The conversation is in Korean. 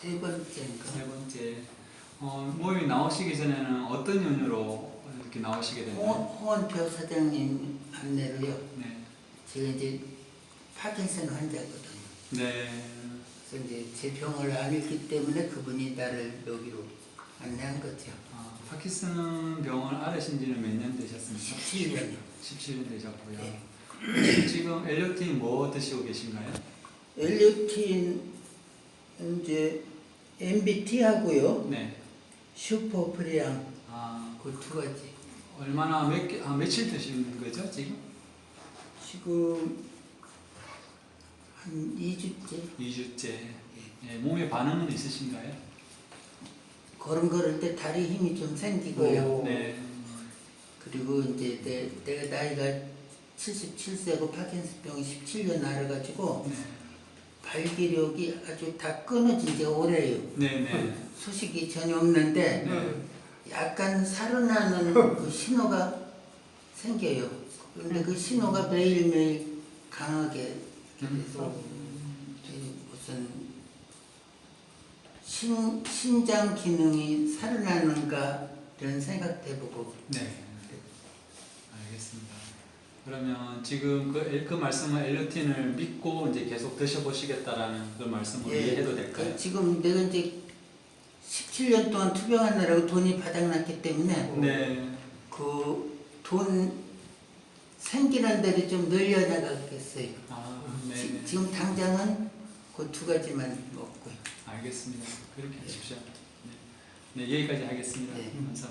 세 번째인가? 세 번째 어, 모임 나오시기 전에는 어떤 연유로 이렇게 나오시게 됐나요? 홍원표 사장님 안내로요. 네. 제가 이제 파킨슨 환자거든요. 네. 그래서 이제 제 병을 알기 때문에 그분이 나를 여기로 안내한 거죠. 아, 파킨슨 병을 앓으신 지는 몇 년 되셨습니까? 17년이요. 17년 되셨고요. 네. 지금 엘리오틴 뭐 드시고 계신가요? 엘리오틴 이제 MBT 하고요. 네. 슈퍼프리앙 아, 그 두 가지. 얼마나 몇 개, 아, 며칠 드시는 거죠, 지금? 지금 한 2주째 2주째. 예, 몸에 반응은 있으신가요? 걸음 걸을 때 다리 힘이 좀 생기고요. 네. 그리고 이제 내, 내가 나이가 77세고 파킨슨병이 17년 앓아가지고 네. 발기력이 아주 다 끊어진 지가 오래예요. 네, 네. 소식이 전혀 없는데 네. 약간 살아나는 그 신호가 생겨요. 근데 그 신호가 매일매일 강하게 그래서 이 무슨 신, 신장 기능이 살아나는가 이런 생각도 해보고 네. 알겠습니다. 그러면 지금 그, 엘- 그 말씀은 엘리오틴을 믿고 이제 계속 드셔보시겠다라는 그 말씀으로 이해해도 될까요? 그 지금 내가 이제 17년 동안 투병하느라고 돈이 바닥났기 때문에 네. 그 돈 생기는 대로 좀 늘려나가겠어요. 아, 지, 네. 지금 당장은 그 두 가지만 먹고요. 알겠습니다. 그렇게 하십시오. 네. 네, 여기까지 하겠습니다. 네. 감사합니다.